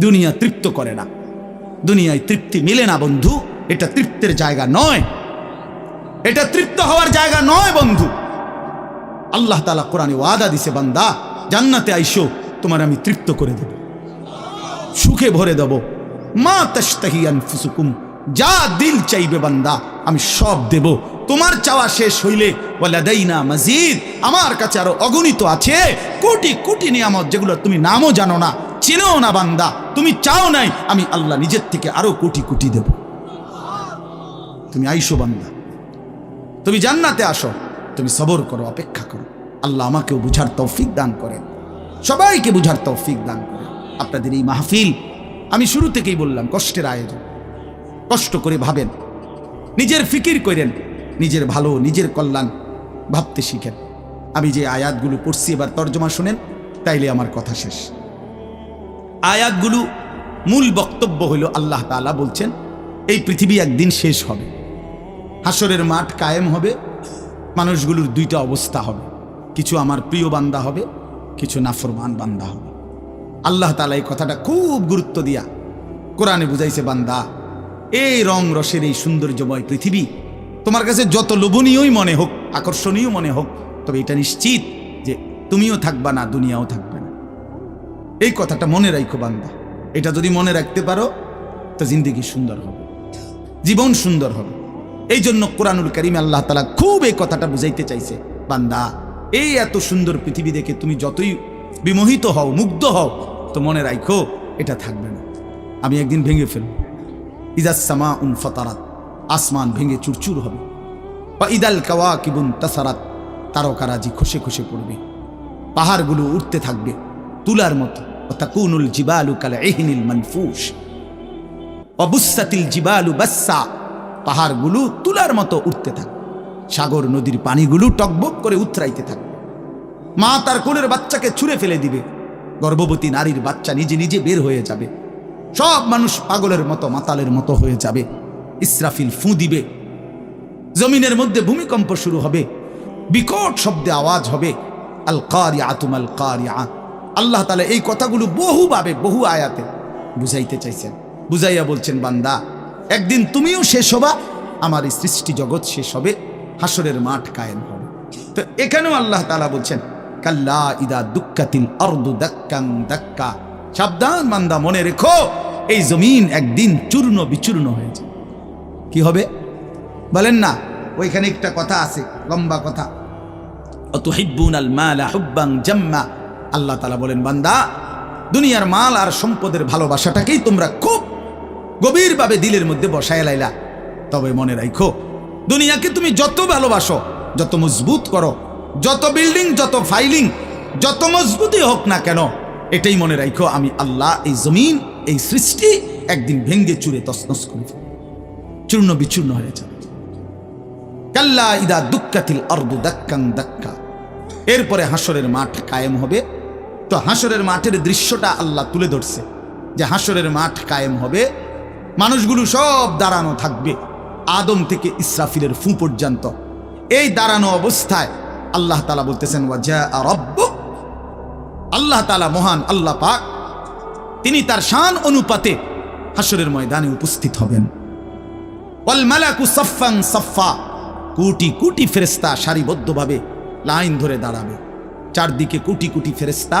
দুনিয়া তৃপ্ত করে না। দুনিয়ায় তৃপ্তি মিলে না, বন্ধু। এটা তৃপ্তের জায়গা নয়। এটা তৃপ্ত হওয়ার জায়গা নয়, বন্ধু। আল্লাহ তালা কোরআনে ওয়াদা দিছে, বান্দা, জান্নাতে আইসো, তোমার আমি তৃপ্ত করে দেব। সুখে ভরে দেব। মা তাস্তাহি আনফুসুকুম, যা দিল চাইবে বান্দা, আমি সব দেব। তোমার চাওয়া শেষ হইলে, ওয়ালাদাইনা মাজিদ, আমার কাছে আরও অগণিত আছে। কোটি কোটি নিয়ামত যেগুলো তুমি নামও জানো না চিনেও না বান্দা, তুমি চাও নাই, আমি আল্লাহ নিজের থেকে আরও কোটি কোটি দেব। তুমি আইসো বান্দা। তুমি জান্নাতে আসো, তুমি সবর করো, অপেক্ষা করো। আল্লাহ আমাকেও বুঝার তৌফিক দান করেন সবাইকে বুঝার তৌফিক দান করেন আপনাদের এই মাহফিল, আমি শুরু থেকেই বললাম, কষ্টের আয়োজন। কষ্ট করে ভাবেন। নিজের ফিকির করেন। নিজের ভালো, নিজের কল্যাণ ভাবতে শিখেন। আমি যে আয়াতগুলো পড়ছি, এবার তর্জমা শুনেন, তাইলে আমার কথা শেষ। আয়াতগুলো মূল বক্তব্য হইল আল্লাহ তাআলা বলছেন, এই পৃথিবী একদিন শেষ হবে। হাসরের মাঠ কায়েম হবে, মানুষগুলোর দুইটা অবস্থা হবে। কিছু আমার প্রিয় বান্দা হবে, কিছু নাফরমান বান্দা হবে। আল্লাহ তালা এই কথাটা খুব গুরুত্ব দিয়া কোরআনে বুঝাইছে, বান্দা, এই রং রসের এই সৌন্দর্যময় পৃথিবী তোমার কাছে যত লোভনীয়ই মনে হোক, আকর্ষণীয় মনে হোক, তবে এটা নিশ্চিত যে তুমিও থাকবা না, দুনিয়াও থাকবে। এই কথাটা মনে রাখো বান্দা। এটা যদি মনে রাখতে পারো, তো জিন্দিগি সুন্দর হবে। জীবন সুন্দর হবে। এই জন্য কোরআনুল করিম আল্লাহ তালা খুব এই কথাটা বুঝাইতে চাইছে, বান্দা, এই এত সুন্দর পৃথিবী দেখে তুমি যতই বিমোহিত হও, মুগ্ধ হও, তো মনে রাখো এটা থাকবে না। আমি একদিন ভেঙে ফেলব। ইজাসমা উন ফতারাত, আসমান ভেঙে চুরচুর হবে। বা ইদাল কাওয়া কিবুন তাসারাত, তারকারাজি খসে খসে পড়বে। পাহাড়গুলো উঠতে থাকবে, তুলার মতো। তাকুনুল জিবালু কাল এহিনিল মানফুস অবুসাতিল জিবালু বাসা পাহাড়গুলো তুলার মতো উঠতে থাকবে সাগর নদীর পানিগুলো টকবক করে উতরাইতে থাকবে মা তার কোলের বাচ্চাকে ছুঁড়ে ফেলে দিবে। গর্ভবতী নারীর বাচ্চা নিজে নিজে বের হয়ে যাবে। সব মানুষ পাগলের মতো, মাতালের মতো হয়ে যাবে। ইসরাফিল ফু দিবে। জমিনের মধ্যে ভূমিকম্প শুরু হবে। বিকট শব্দে আওয়াজ হবে। আল কারিয়া তুম আল কারিয়া আল্লাহ তালা এই কথাগুলো বহুভাবে, বহু আয়াতে বুঝাইতে চাইছেন। বুঝাইয়া বলছেন, বান্দা, একদিন তুমিও শেষ হবা, আমার এই সৃষ্টি জগৎ শেষ হবে, হাসরের মাঠ কায়েম হবে। তো এখানেও আল্লাহ তালা বলছেন, কাল্লা ইদা দুঃখাতিল অর্দু দাক্কাং দাক্কা। সাবধান মান্দা মনে রেখো, এই জমিন একদিন চূর্ণ বিচূর্ণ হয়েছে কি হবে? বলেন না, ওইখানে একটা কথা আছে, লম্বা কথা। অত হিব্বুন আল মালা হুব্বাং জাম্মা। আল্লাহ তালা বলেন, বান্দা, দুনিয়ার মাল আর সম্পদের ভালোবাসাটাকেই তোমরা খুব গভীরভাবে দিলের মধ্যে বসায় লাইলা। তবে মনে রাখো দুনিয়াকে তুমি যত ভালোবাসো, যত মজবুত করো, যত বিল্ডিং, যত ফাইলিং, যত মজবুতই হোক না কেন, এটাই মনে রাখো আমি আল্লাহ এই জমিন, এই সৃষ্টি একদিন ভেঙ্গে চুরে তসনস করে চূর্ণ বিচূর্ণ হয়ে যাবে। কাল্লা ইদা দুঃখাতিল অর্দু দাক্কাং দাক্কা। এরপরে হাসরের মাঠ কায়েম হবে। তো হাসরের মাঠের দৃশ্যটা আল্লাহ তুলে ধরছে যে হাসরের মাঠ কায়েম হবে, মানুষগুলো সব দাঁড়ানো থাকবে আদম থেকে ইসরাফিলের ফু পর্যন্ত। এই দাঁড়ানো অবস্থায় আল্লাহ তালা বলতেছেন আল্লাহ তালা মহান আল্লাহ পাক, তিনি তার শান অনুপাতে হাসরের ময়দানে উপস্থিত হবেন। ওয়াল মালাকু সাফাং সাফা কোটি কোটি ফেরেস্তা সারিবদ্ধভাবে লাইন ধরে দাঁড়াবে। চারদিকে কোটি কোটি ফেরেস্তা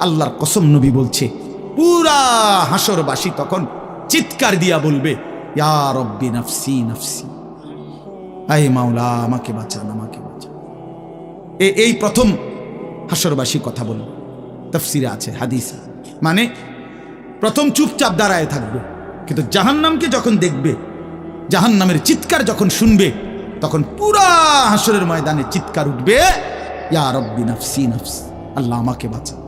আল্লাহর কসম নবী বলছে, পুরা হাসরবাসী তখন চিৎকার দিয়া বলবে নাফসি নাফসি। মাওলা, আমাকে বাঁচান আমাকে বাঁচান। এ- এই প্রথম হাসরবাসী কথা বলবে তফসিরে আছে, হাদিস মানে প্রথম চুপচাপ দাঁড়ায় থাকবে, কিন্তু জাহান্নামকে যখন দেখবে, জাহান্নামের চিৎকার যখন শুনবে, তখন পুরা হাসরের ময়দানে চিৎকার উঠবে, ইয়া রব্বি নাফসি নাফসি। আল্লাহ আমাকে বাঁচা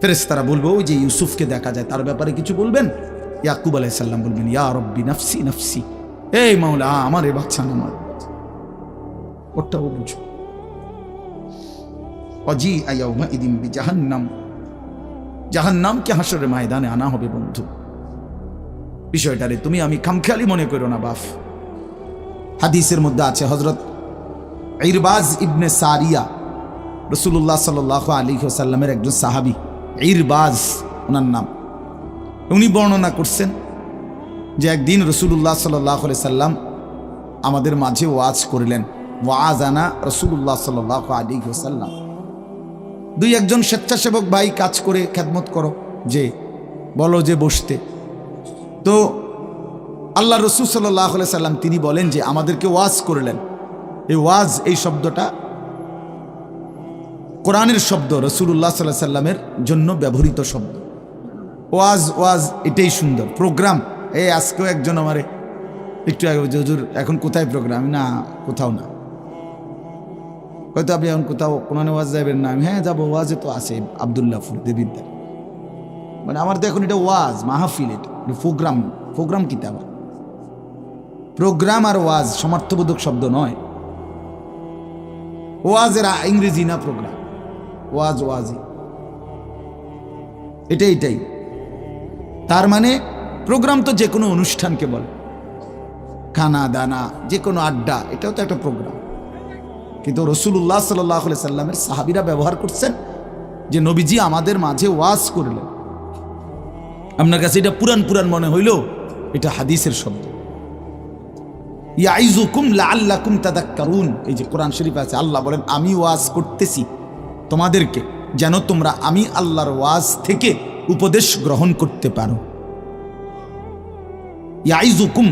ফেরেস্তারা বলব, ওই যে ইউসুফকে দেখা যায়, তার ব্যাপারে কিছু বলবেন? ইয়াকুব আলাইসাল্লাম বলবেন, ইয়া রব্বি নফসি নফসি। এই মাওলা, আমার এ বাচ্চা না, আমার ওটাও বুঝো। অজি আয়াউমা ইদিম বি জাহান্নাম জাহান্নামকে হাসরের ময়দানে আনা হবে, বন্ধু। বিষয়টারে তুমি আমি খামখেয়ালি মনে করো না, বাফ। হাদিসের মধ্যে আছে হজরত ইরবাজ ইবনে সারিয়া রসুল্লাহ সাল আলী সাল্লামের একজন সাহাবি। ইরবাজ, ওনার নাম। উনি বর্ণনা করছেন যে একদিন রসুল্লাহ সাল্লাহ সাল্লাম আমাদের মাঝে ওয়াজ করলেন। ওয়াজ আনা রসুল্লাহ সাল্লাহ আলী সাল্লাম। দুই একজন স্বেচ্ছাসেবক ভাই কাজ করে খ্যাতমত করো, যে বলো যে বসতে। তো আল্লাহ রসুল সাল্লাহ সাল্লাম তিনি বলেন যে আমাদেরকে ওয়াজ করলেন। এই ওয়াজ, এই শব্দটা কোরআনের শব্দ রসুল্লাহ সাল্লাহ সাল্লামের জন্য ব্যবহৃত শব্দ। ওয়াজ ওয়াজ, এটাই সুন্দর। প্রোগ্রাম এই আজকেও একজন আমারে, একটু আগে হুজুর, এখন কোথায় প্রোগ্রাম? না, কোথাও না। হয়তো আপনি এখন কোথাও, কোরআনে ওয়াজ যাবেন না। আমি হ্যাঁ যাব, ওয়াজে তো আছে আবদুল্লাহপুর দেবিদ্যার মানে আমার তো এখন এটা ওয়াজ, মাহফিল এটা প্রোগ্রাম প্রোগ্রাম কি তা আবার? প্রোগ্রাম আর ওয়াজ সমার্থবোধক শব্দ নয়। ওয়াজের ইংরেজি না প্রোগ্রাম। ওয়াজ ওয়াজি। এটাই এটাই। তার মানে প্রোগ্রাম তো যে কোনো অনুষ্ঠানকে বলে। খানা, দানা, যে কোনো আড্ডা, এটাও তো একটা প্রোগ্রাম। কিন্তু রসুল্লাহ সাল্লাহ সাল্লামের সাহাবিরা ব্যবহার করছেন যে নবীজি আমাদের মাঝে ওয়াজ করলেন। আপনার কাছে এটা পুরান পুরান মনে হইল? এটা হাদিসের শব্দ। ইয়াইজুকুম লাআল্লাকুম তাদাক্কারুন। এই যে কোরআন শরীফ আছে, আল্লাহ বলেন, আমি ওয়াজ করতেছি। তোমাদেরকে যেন তোমরা আমি আল্লাহর ওয়াজ থেকে উপদেশ গ্রহণ করতে পারো। ইয়াইজুকুম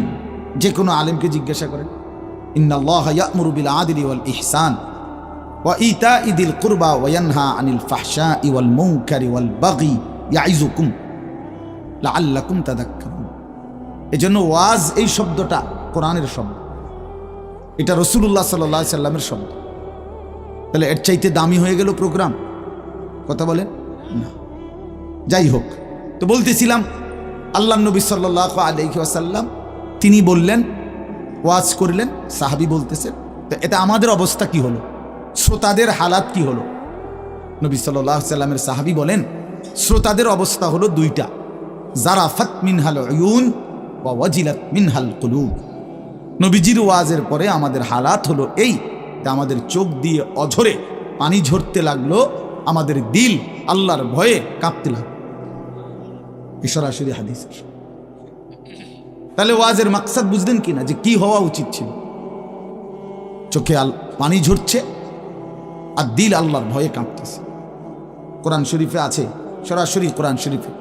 যে কোনো আলেমকে জিজ্ঞাসা করেন, ইন্নাল্লাহ ইয়ামুরু বিল আদলি ওয়াল ইহসান ওয়া ইতাই দিল কুরবা ওয়া ইয়ানহা আনিল ফাহশাই ওয়াল মুনকারি ওয়াল বাগি। ইয়াইজুকুম লাআল্লাকুম তাদাক্কারুন। এজন্য ওয়াজ এই শব্দটা কোরআনের শব্দ। এটা রসুল্লাহ সাল্লাহ সাল্লামের শব্দ। তাহলে এর চাইতে দামি হয়ে গেল প্রোগ্রাম কথা বলেন? না। যাই হোক, তো বলতেছিলাম, আল্লাহ নবী সাল্লাহ আলহি আসাল্লাম তিনি বললেন, ওয়াজ করলেন, সাহাবি বলতেছেন তো এটা আমাদের অবস্থা কি হলো? শ্রোতাদের হালাত কি হলো? নবী সাল্লাহ সাল্লামের সাহাবি বলেন, শ্রোতাদের অবস্থা হলো দুইটা। জারাফাত মিনহাল ইউন বা ওয়াজিলাত মিনহাল কুলুব। নবীজির ওয়াজের পরে আমাদের হালাত হলো এই তা আমাদের চোখ দিয়ে অঝরে পানি ঝরতে লাগল, আমাদের দিল আল্লাহর ভয়ে কাঁপতে লাগল। সরাসরি তাহলে ওয়াজের মাকসাদ বুঝলেন কি না যে কি হওয়া উচিত ছিল? চোখে আল, পানি ঝরছে আর দিল আল্লাহর ভয়ে কাঁপতেছে। কোরআন শরীফে আছে, সরাসরি কোরআন শরীফে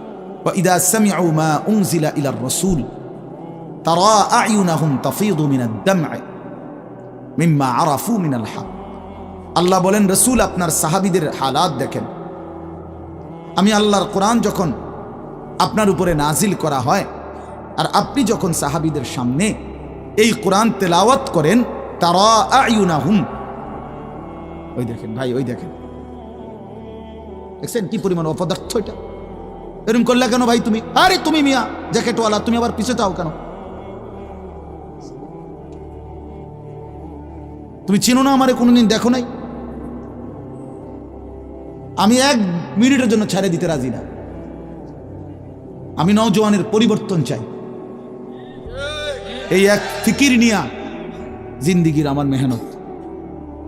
বা ইদা সামিউ মা উংজিলা ইলার রসুল তারা আইউনাহুম তাফিদু মিম্মা আরাফু মিনাল হা আল্লাহ বলেন, রসুল আপনার সাহাবিদের হালাত দেখেন। আমি আল্লাহর কোরআন যখন আপনার উপরে নাজিল করা হয়, আর আপনি যখন সাহাবিদের সামনে এই কোরআন তেলাওয়াত করেন, তারা আয়ুনাহুম ওই দেখেন ভাই, ওই দেখেন। দেখছেন কি পরিমাণ অপদার্থ এটা? এরকম করলে কেন ভাই তুমি? আরে তুমি মিয়া, জ্যাকেটওয়ালা, তুমি আবার পিছিয়ে তাও কেন? তুমি চিনো না আমারে, কোনোদিন দেখো নাই? আমি এক মিনিটের জন্য ছেড়ে দিতে রাজি না। আমি নওজোয়ানের পরিবর্তন চাই। এই এক ফিকির নিয়া জিন্দিগির আমার মেহনত।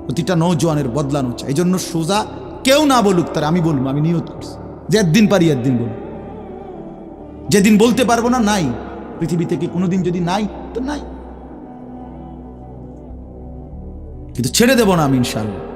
প্রতিটা নৌজওয়ানের বদলানো চাই। এই জন্য সোজা কেউ না বলুক তার, আমি বলব, আমি নিয়ত করছি। যে একদিন পারি, একদিন বলব যেদিন বলতে পারব না, নাই। পৃথিবী থেকে কোনোদিন যদি নাই, তো নাই। কিন্তু ছেড়ে দেব না আমি ইনশাল্লাহ